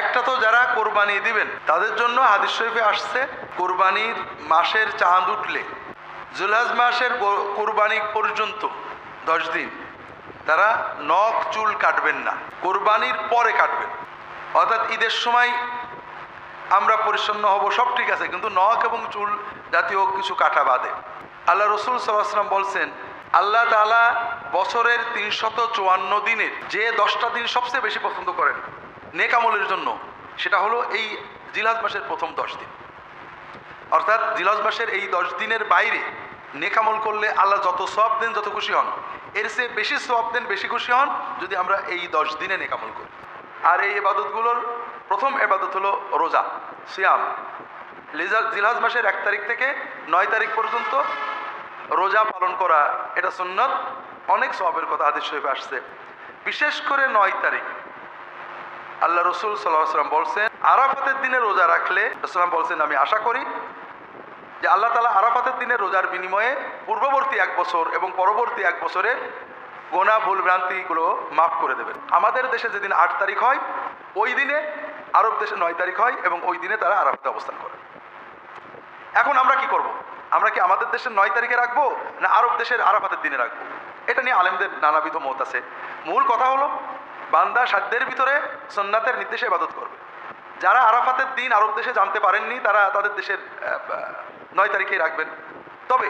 একটা তো যারা কোরবানি দিবেন, তাদের জন্য হাদিস শরীফে আসছে, কোরবানির মাসের চাঁদ উঠলে, জুলহাজ মাসের কোরবানি পর্যন্ত, দশ দিন, তারা নখ, চুল কাটবেন না, কোরবানির পরে কাটবেন। অর্থাৎ ঈদের সময় আমরা পরিচ্ছন্ন হব, সব ঠিক আছে, কিন্তু নখ এবং চুল জাতীয় কিছু কাটা বাদে। আল্লাহ রসুল সাল্লাহাম বলছেন, আল্লাহ তালা বছরের তিনশত চুয়ান্ন দিনের যে দশটা দিন সবচেয়ে বেশি পছন্দ করেন নেকামলের জন্য সেটা হলো এই জিলাজ মাসের প্রথম দশ দিন। অর্থাৎ জিলাজ মাসের এই দশ দিনের বাইরে নেকামল করলে আল্লাহ যত সব দেন, যত খুশি হন, এর চেয়ে বেশি সব দেন, বেশি খুশি হন যদি আমরা এই দশ দিনে নেকামল করি। আর এই এবাদতগুলোর প্রথম এবাদত হলো রোজা, সিয়াম। লিজা- জিলহাজ মাসের এক তারিখ থেকে নয় তারিখ পর্যন্ত রোজা পালন করা এটা সুন্নত। অনেক সবের কথা হাদিস শরীফে আসছে। বিশেষ করে নয় তারিখ। আল্লাহ রসুল সাল্লাহ সাল্লাম বলছেন, আরাফাতের দিনে রোজা রাখলে রসুলাম বলছেন, আমি আশা করি যে আল্লাহ তালা আরাফাতের দিনে রোজার বিনিময়ে পূর্ববর্তী এক বছর এবং পরবর্তী এক বছরের গোনা ভুল ভ্রান্তিগুলো মাফ করে দেবেন। আমাদের দেশে যেদিন আট তারিখ হয়, ওই দিনে আরব দেশে নয় তারিখ হয় এবং ওই দিনে তারা আরাফাতে অবস্থান করে। এখন আমরা কি করব? আমরা কি আমাদের দেশের নয় তারিখে রাখব না আরব দেশের আরাফাতের দিনে রাখব? এটা নিয়ে আলেমদের নানাবিধ মত আছে। মূল কথা হলো বান্দা সাধ্যের ভিতরে সন্ন্যাতের নির্দেশে ইবাদত করবে। যারা আরাফাতের দিন আরব দেশে জানতে পারেননি, তারা তাদের দেশের নয় তারিখেই রাখবেন। তবে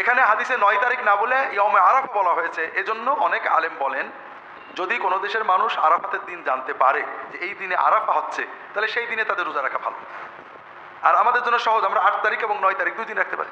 এখানে হাদিসে নয় তারিখ না বলে ইয়মে আরাফা বলা হয়েছে। এজন্য অনেক আলেম বলেন, যদি কোনো দেশের মানুষ আরাফাতের দিন জানতে পারে যে এই দিনে আরাফা হচ্ছে, তাহলে সেই দিনে তাদের রোজা রাখা ভালো। আর আমাদের জন্য সহজ, আমরা আট তারিখ এবং নয় তারিখ দুই দিন রাখতে পারি।